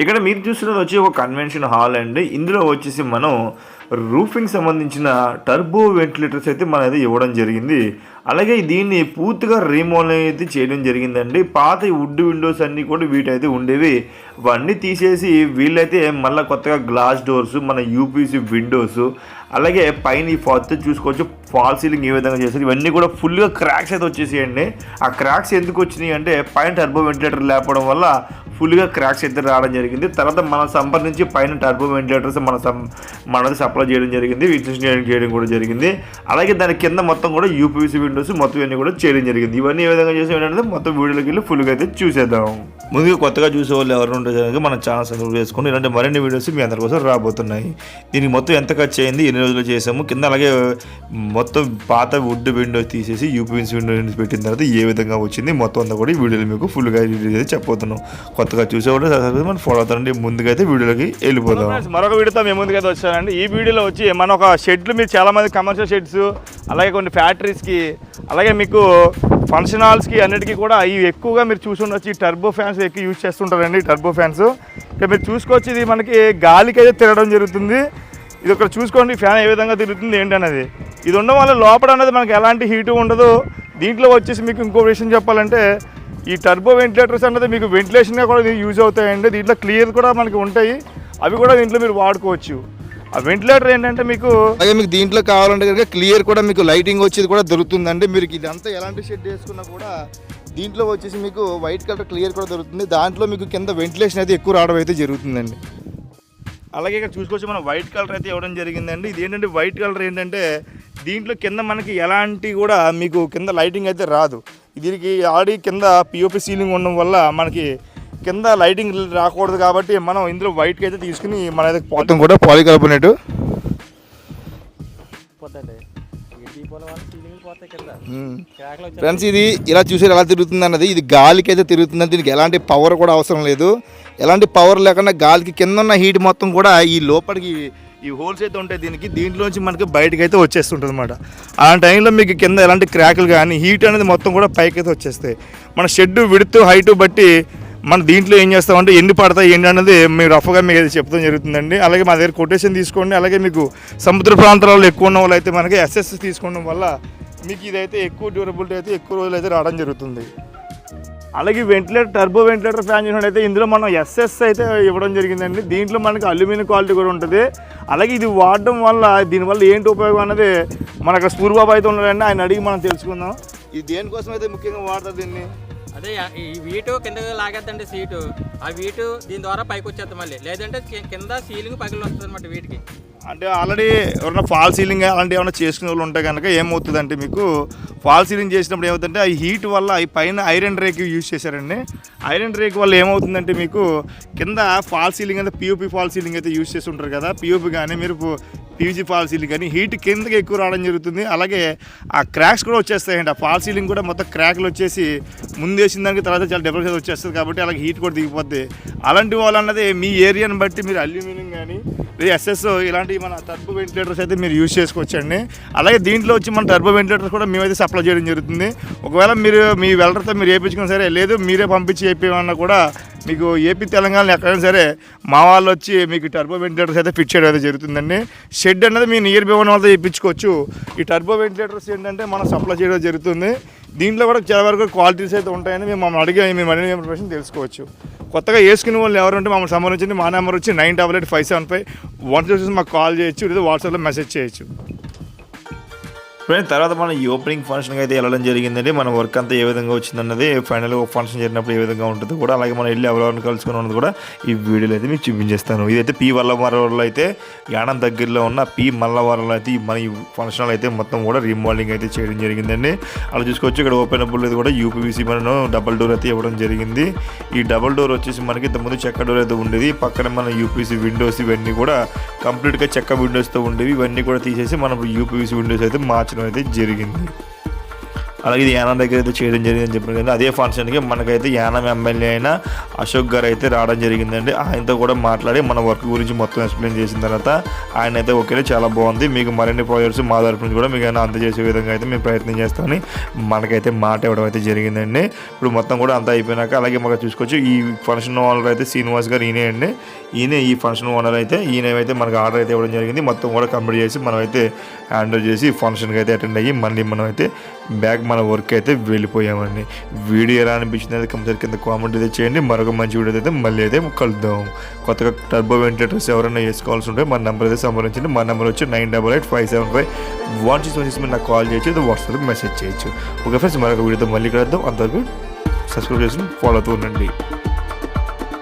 ఇక్కడ మీరు చూస్తున్నది వచ్చి ఒక కన్వెన్షన్ హాల్ అండి ఇందులో వచ్చేసి మనం రూఫింగ్ సంబంధించిన టర్బో వెంటిలేటర్స్ అయితే మన అయితే ఇవ్వడం జరిగింది. అలాగే దీన్ని పూర్తిగా రీమోల్ అయితే చేయడం జరిగిందండి. పాత వుడ్ విండోస్ అన్నీ కూడా వీటైతే ఉండేవి. ఇవన్నీ తీసేసి వీళ్ళైతే మళ్ళీ కొత్తగా గ్లాస్ డోర్స్ మన యూపీసీ విండోస్ అలాగే పైన ఈ ఫస్ట్ చూసుకోవచ్చు ఫాల్ సీలింగ్ ఏ విధంగా చేస్తారు. ఇవన్నీ కూడా ఫుల్గా క్రాక్స్ అయితే వచ్చేసేయండి. ఆ క్రాక్స్ ఎందుకు వచ్చినాయి అంటే పైన టర్బో వెంటిలేటర్ లేకపోవడం వల్ల ఫుల్గా క్రాక్స్ అయితే రావడం జరిగింది. తర్వాత మన సంప్రదించి పైన టర్బో వెంటిలేటర్స్ మన సం మనది సప్లై చేయడం జరిగింది. ఇంజనీరింగ్ చేయడం కూడా జరిగింది. అలాగే దాని కింద మొత్తం కూడా యూపీసీ విండోస్ మొత్తం ఇవన్నీ కూడా చేయడం జరిగింది. ఇవన్నీ ఏ విధంగా చేసాం ఏంటంటే మొత్తం వీడియోలోకి వెళ్ళి ఫుల్గా అయితే చూసేద్దాం. ముందుగా కొత్తగా చూసే వాళ్ళు ఎవరు ఉంటే మన ఛానల్ సబ్స్క్రైబ్ చేసుకుని ఇలాంటి మరిన్ని వీడియోస్ మీ అందరి కోసం రాబోతున్నాయి. దీనికి మొత్తం ఎంత ఖర్చు అయింది ఎన్ని రోజులు చేసాము కింద అలాగే మొత్తం పాత వుడ్ విండోస్ తీసేసి యూపీఎన్స్ విండోస్ పెట్టిన తర్వాత ఏ విధంగా వచ్చింది మొత్తం అంతా కూడా ఈ వీడియోలు మీకు ఫుల్గా రిలీజ్ అయితే చెప్పబోతున్నాం. కొత్తగా చూసేవాళ్ళు సబ్స్క్రైబ్ మనం ఫాలో అవుతారండి. ముందుకైతే వీడియోలోకి మరొక వీడియోతో మేము ముందుకైతే వచ్చానండి. ఈ వీడియోలో వచ్చి మన ఒక షెడ్లు మీరు చాలామంది కమర్షియల్ షెడ్స్ అలాగే కొన్ని ఫ్యాక్టరీస్కి అలాగే మీకు ఫంక్షన్ హాల్స్కి అన్నిటికీ కూడా ఇవి ఎక్కువగా మీరు చూసి ఈ టర్బో ఫ్యాన్స్ ఎక్కువ యూజ్ చేస్తుంటారండి టర్బో ఫ్యాన్స్. ఇక మీరు చూసుకోవచ్చు ఇది మనకి గాలికి అయితే తిరగడం జరుగుతుంది. ఇది ఒకటి చూసుకోండి ఫ్యాన్ ఏ విధంగా తిరుగుతుంది ఏంటనేది ఇది ఉండడం వల్ల లోపల అనేది మనకి ఎలాంటి హీటు ఉండదు. దీంట్లో వచ్చేసి మీకు ఇంకో విషయం చెప్పాలంటే ఈ టర్బో వెంటిలేటర్స్ అనేది మీకు వెంటిలేషన్గా కూడా యూజ్ అవుతాయండి. దీంట్లో క్లియర్ కూడా మనకి ఉంటాయి. అవి కూడా దీంట్లో మీరు వాడుకోవచ్చు. ఆ వెంటిలేటర్ ఏంటంటే మీకు అలాగే మీకు దీంట్లో కావాలంటే కనుక క్లియర్ కూడా మీకు లైటింగ్ వచ్చేది కూడా దొరుకుతుందండి. మీరు ఇదంతా ఎలాంటి షెడ్ వేసుకున్నా కూడా దీంట్లో వచ్చేసి మీకు వైట్ కలర్ క్లియర్ కూడా దొరుకుతుంది. దాంట్లో మీకు కింద వెంటిలేషన్ అయితే ఎక్కువ రావడం అయితే జరుగుతుందండి. అలాగే ఇక్కడ చూసుకోవచ్చు మనం వైట్ కలర్ అయితే ఇవ్వడం జరిగిందండి. ఇది ఏంటంటే వైట్ కలర్ ఏంటంటే దీంట్లో కింద మనకి ఎలాంటి కూడా మీకు కింద లైటింగ్ అయితే రాదు. దీనికి ఆల్రెడీ కింద పిఓపి సీలింగ్ ఉండడం వల్ల మనకి కింద లైటింగ్ రాకూడదు కాబట్టి మనం ఇందులో వైట్కి అయితే తీసుకుని మన అయితే మొత్తం కూడా పాలికార్బోనేట్. ఫ్రెండ్స్ ఇది ఇలా చూసారు ఎలా తిరుగుతుంది అన్నది ఇది గాలికి అయితే తిరుగుతుంది దీనికి ఎలాంటి పవర్ కూడా అవసరం లేదు. ఎలాంటి పవర్ లేకుండా గాలికి కింద ఉన్న హీట్ మొత్తం కూడా ఈ లోపలికి ఈ హోల్స్ అయితే ఉంటాయి దీనికి దీంట్లోంచి మనకి బయటకు అయితే వచ్చేస్తుంటుంది అనమాట అలాంటి టైంలో మీకు కింద ఎలాంటి క్రాకులు కానీ హీట్ అనేది మొత్తం కూడా పైకి అయితే వచ్చేస్తాయి. మన షెడ్ విడుతూ హైట్ బట్టి మన దీంట్లో ఏం చేస్తామంటే ఎన్ని పడతాయి ఏంటి అనేది మీరు రఫ్గా మీకు అయితే చెప్తాం జరుగుతుందండి. అలాగే మా దగ్గర కొటేషన్ తీసుకోండి. అలాగే మీకు సముద్ర ప్రాంతాలలో ఎక్కువ ఉన్న వాళ్ళు అయితే మనకి ఎస్ఎస్ తీసుకోవడం వల్ల మీకు ఇదైతే ఎక్కువ డ్యూరబిలిటీ అయితే ఎక్కువ రోజులు అయితే రావడం జరుగుతుంది. అలాగే వెంటిలేటర్ టర్బో వెంటిలేటర్ ఫ్యాన్ చూసినట్టయితే ఇందులో మనం ఎస్ఎస్ అయితే ఇవ్వడం జరిగిందండి. దీంట్లో మనకి అల్యూమినియం క్వాలిటీ కూడా ఉంటుంది. అలాగే ఇది వాడడం వల్ల దీనివల్ల ఏంటి ఉపయోగం అన్నది మనకు సూర్యబాబు అయితే ఉన్నాడండి. ఆయన అడిగి మనం తెలుసుకుందాం. ఇది దేనికోసం అయితే ముఖ్యంగా వాడతారు దీన్ని? అదే ఈ వీటు కింద లాగేద్దండి సీటు. ఆ వీటు దీని ద్వారా పైకి వచ్చేద్దాం మళ్ళీ. లేదంటే కింద సీలింగ్ పగిలి వస్తుంది అనమాట వీటికి. అంటే ఆల్రెడీ ఎవరైనా ఫాల్ సీలింగ్ అలాంటి ఏమైనా చేసుకునే వాళ్ళు ఉంటే కనుక ఏమవుతుందంటే మీకు ఫాల్ సీలింగ్ చేసినప్పుడు ఏమవుతుందంటే ఆ హీట్ వల్ల ఈ పైన ఐరన్ రేక్ యూజ్ చేశారండి. ఐరన్ రేక్ వల్ల ఏమవుతుందంటే మీకు కింద ఫాల్ సీలింగ్ అయితే పిఓపి ఫాల్ సీలింగ్ అయితే యూజ్ చేసి ఉంటారు కదా. పిఓపి కానీ మీరు పీజీ పాలసీలు కానీ హీట్ కిందకి ఎక్కువ రావడం జరుగుతుంది. అలాగే ఆ క్రాక్స్ కూడా వచ్చేస్తాయండి. ఆ పాలసీలింగ్ కూడా మొత్తం క్రాక్లు వచ్చేసి ముందేసిన దానికి తర్వాత చాలా డెవలప్ వచ్చేస్తుంది కాబట్టి అలాగే హీట్ కూడా దిగిపోద్ది. అలాంటి వాళ్ళు అన్నది మీ ఏరియాని బట్టి మీరు అల్యూమినియం కానీ ఎస్ఎస్ ఇలాంటి మన టర్బో వెంటిలేటర్స్ అయితే మీరు యూజ్ చేసుకోవచ్చండి. అలాగే దీంట్లో వచ్చి మన టర్బో వెంటిలేటర్స్ కూడా మేమైతే సప్లై చేయడం జరుగుతుంది. ఒకవేళ మీరు మీ వెల్డర్తో మీరు వేయించుకుని సరే లేదు మీరే పంపించి చెప్పేమన్నా కూడా మీకు ఏపీ తెలంగాణలో ఎక్కడైనా సరే మా వాళ్ళు వచ్చి మీకు టర్బో వెంటిలేటర్స్ అయితే ఫిట్ చేయడం అయితే జరుగుతుందండి. షెడ్ అనేది మీ నియర్ బై ఉన్న వాళ్ళతో ఇప్పించుకోవచ్చు ఈ టర్బో వెంటిలేటర్స్ ఏంటంటే మనం సప్లై చేయడం జరుగుతుంది. దీంట్లో కూడా చాలా వరకు క్వాలిటీస్ అయితే ఉంటాయని మేము మమ్మల్ని అడిగి. మేము అడిగిన ఇన్ఫర్మేషన్ తెలుసుకోవచ్చు. కొత్తగా వేసుకునే వాళ్ళు ఎవరంటే మమ్మల్ని సంబంధించి మా నెంబర్ వచ్చి nine double eight five seven five. One చూసి మాకు కాల్ చేయొచ్చు లేదా వాట్సాప్లో మెసేజ్ చేయొచ్చు. ఫ్రెండ్స్ తర్వాత మనం ఈ ఓపెనింగ్ ఫంక్షన్కి అయితే వెళ్ళడం జరిగిందండి. మన వర్క్ అంతా ఏ విధంగా వచ్చిందన్నది ఫైనల్గా ఫంక్షన్ జరిగినప్పుడు ఏ విధంగా ఉంటుంది కూడా అలాగే మనం వెళ్ళి ఎవరెవరిని కలుసుకుని ఉన్నది కూడా ఈ వీడియోలో అయితే మీకు చూపించేస్తాను. ఇదైతే పి వల్లవరంలో అయితే యానం దగ్గరలో ఉన్న పి మల్లవరంలో అయితే మన ఈ ఫంక్షన్ హాల్ అయితే మొత్తం కూడా రీమోడలింగ్ అయితే చేయడం జరిగిందండి. అలా చూసుకోవచ్చు ఇక్కడ ఓపెన్ అబుల్ కూడా యూపీవీసీ మనం డబల్ డోర్ అయితే ఇవ్వడం జరిగింది. ఈ డబల్ డోర్ వచ్చేసి మనకి ఇంతకుముందు చెక్క డోర్ అయితే ఉండేది. పక్కన మన యూపీసీ విండోస్ ఇవన్నీ కూడా కంప్లీట్గా చెక్క విండోస్తో ఉండేవి. ఇవన్నీ కూడా తీసేసి మనం యూపీవీసీ విండోస్ అయితే మార్చడం అయితే జరిగింది. అలాగే ఇది యానం దగ్గర అయితే చేయడం జరిగిందని చెప్పారు. కదా అదే ఫంక్షన్కి మనకైతే యానం ఎమ్మెల్యే అయిన అశోక్ గారు అయితే రావడం జరిగిందండి. ఆయనతో కూడా మాట్లాడి మన వర్క్ గురించి మొత్తం ఎక్స్ప్లెయిన్ చేసిన తర్వాత ఆయన అయితే ఓకే చాలా బాగుంది. మీకు మరిన్ని ప్రాజెక్ట్స్ మా తరపు నుంచి కూడా మీకు ఏమైనా అందజేసే విధంగా అయితే మేము ప్రయత్నం చేస్తామని మనకైతే మాట ఇవ్వడం అయితే జరిగిందండి. ఇప్పుడు మొత్తం కూడా అంతా అయిపోయినాక అలాగే మనకు చూసుకోవచ్చు ఈ ఫంక్షన్ ఓనర్ అయితే శ్రీనివాస్ గారు ఈయనే అండి. ఈయన ఈ ఫంక్షన్ ఓనర్ అయితే ఈయన అయితే మనకు ఆర్డర్ అయితే ఇవ్వడం జరిగింది. మొత్తం కూడా కంప్లీట్ చేసి మనం అయితే హ్యాండిల్ చేసి ఫంక్షన్కి అయితే అటెండ్ అయ్యి మళ్ళీ మనం అయితే బ్యాక్ మన వర్క్ అయితే వెళ్ళిపోయామండి. వీడియో ఎలా అనిపించింది అయితే కంపల్సరీ కింద కామెంట్ అయితే చేయండి. మరొక మంచి వీడియో అయితే మళ్ళీ అయితే కలుద్దాం. కొత్తగా టర్బో వెంటిలేటర్స్ ఎవరైనా వేసుకోవాల్సి ఉంటే మన నెంబర్ అయితే సంప్రదించండి. మా నెంబర్ వచ్చి nine double eight five seven five one six one six మీరు నాకు కాల్ చేయొచ్చు లేదా వాట్సాప్ మెసేజ్ చేయొచ్చు. ఓకే ఫ్రెండ్స్ మరొక వీడియోతో మళ్ళీ కలుద్దాం. అంతవరకు సబ్స్క్రైబ్ చేసి ఫాలో అవుతూ ఉండండి.